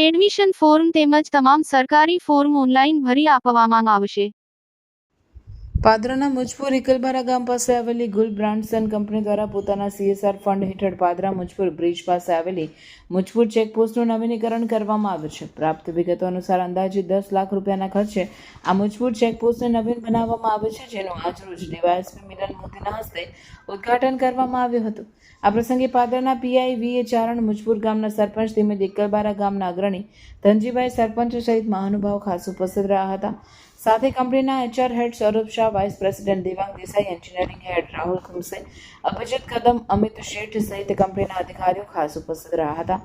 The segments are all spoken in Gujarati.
એડમિશન ફોર્મ તેમજ તમામ સરકારી ફોર્મ ઓનલાઈન ભરી આપવામાં આવશે. પાદરાના મુજપુર ઇકલબારા ગામ પાસે આવેલી ગુલ બ્રાન્ડ્સ એન્ડ કંપની દ્વારા પોતાના સીએસઆર ફંડ હેઠળ પાદરા મુજપુર બ્રિજ પાસે આવેલી મુજપુર ચેકપોસ્ટનું નવીનીકરણ કરવામાં આવ્યું છે. પ્રાપ્ત વિગતો અનુસાર અંદાજે દસ લાખ રૂપિયાના ખર્ચે આ મુજપુર ચેકપોસ્ટને નવીન બનાવવામાં આવે છે, જેનું આજરોજ ડીવાયએસપી મિલન મોદીના હસ્તે ઉદ્ઘાટન કરવામાં આવ્યું હતું. આ પ્રસંગે પાદરાના પીઆઈ વી એ ચારણ, મુજપુર ગામના સરપંચ તેમજ ઇકલબારા ગામના અગ્રણી ધનજીભાઈ સરપંચ સહિત મહાનુભાવ ખાસ ઉપસ્થિત રહ્યા હતા. સાથે કંપનીના HR head Saurabh Shah, vice president Devang Desai, engineering head Rahul Khumse, Abhijit Kadam, Amit Sheth સહિત કંપનીના અધિકારીઓ ખાસ ઉપસ્થિત રહ્યા હતા.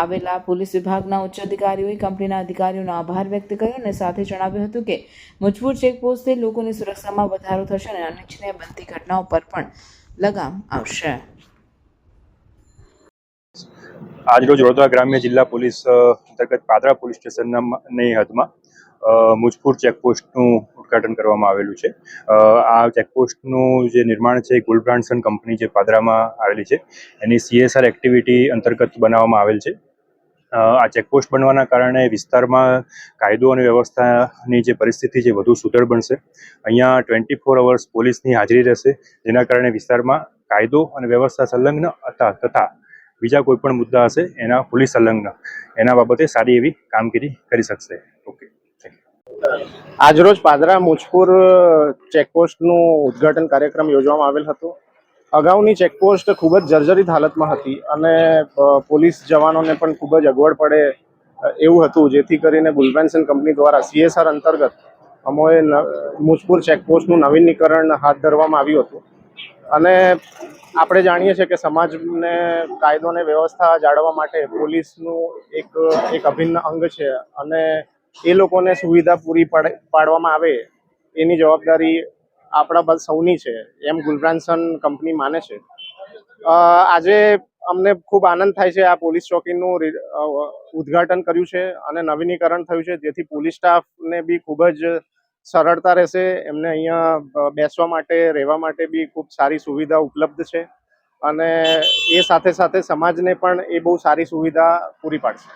આવેલા પોલીસ વિભાગના ઉચ્ચ અધિકારીઓએ કંપનીના અધિકારીઓનો આભાર વ્યક્ત કર્યો અને સાથે જણાવ્યું હતું કે મુજપુર ચેકપોસ્ટથી લોકોની સુરક્ષામાં વધારો થશે અને અનિચ્છનીય બનતી ઘટનાઓ પર પણ લગામ આવશે. આજરોજ વડોદરા ગ્રામ્ય જિલ્લા પોલીસ અંતર્ગત પાદરા પોલીસ સ્ટેશનના હદમાં મુજપુર ચેકપોસ્ટનું ઉદ્ઘાટન કરવામાં આવેલું છે. આ ચેકપોસ્ટનું જે નિર્માણ છે ગુલ બ્રાન્ડસન કંપની જે પાદરામાં આવેલી છે. એની સીએસઆર એક્ટિવિટી અંતર્ગત બનાવવામાં આવેલ છે. આ ચેકપોસ્ટ બનવાના કારણે વિસ્તારમાં કાયદો અને વ્યવસ્થાની જે પરિસ્થિતિ છે વધુ સુદૃઢ બનશે. અહીંયા ટ્વેન્ટી ફોર અવર્સ પોલીસની હાજરી રહેશે. જેના કારણે વિસ્તારમાં કાયદો અને વ્યવસ્થા સંલગ્ન હતા તથા બીજા કોઈ પણ મુદ્દા હશે એના પોલીસ સંલગ્ન. એના બાબતે સારી એવી કામગીરી કરી શકશે. ઓકે. આજરોજ પાદરા મુજપુર ચેકપોસ્ટનું ઉદ્ઘાટન કાર્યક્રમ યોજવામાં આવેલ હતો. અગાઉની ચેકપોસ્ટ ખૂબ જ જર્જરિત હાલતમાં હતી અને પોલીસ જવાનોને પણ ખૂબ જ અગવડ પડે એવું હતું. જેથી કરીને ગુલબેન્સન કંપની દ્વારા સીએસઆર અંતર્ગત અમોએ મુજપુર ચેકપોસ્ટનું નવીનીકરણ હાથ ધરવામાં આવ્યું હતું. અને આપણે જાણીએ છીએ કે સમાજને કાયદો અને વ્યવસ્થા જાળવવા માટે પોલીસનું એક એક અભિન્ન અંગ છે. અને એ લોકોને સુવિધા પૂરી પાડે, પાડવામાં આવે, એની જવાબદારી આપણા સૌની છે, એમ ગુલબ્રાન્સન કંપની માને છે. આજે અમને ખૂબ આનંદ થાય છે આ પોલીસ ચોકીનું ઉદ્ઘાટન કર્યું છે અને નવીનીકરણ થયું છે, જેથી પોલીસ સ્ટાફને બી ખૂબ જ સરળતા રહેશે, એમને અહીંયા બેસવા માટે, રહેવા માટે બી ખૂબ સારી સુવિધા ઉપલબ્ધ છે અને એ સાથે સાથે સમાજને પણ એ બહુ સારી સુવિધા પૂરી પાડશે.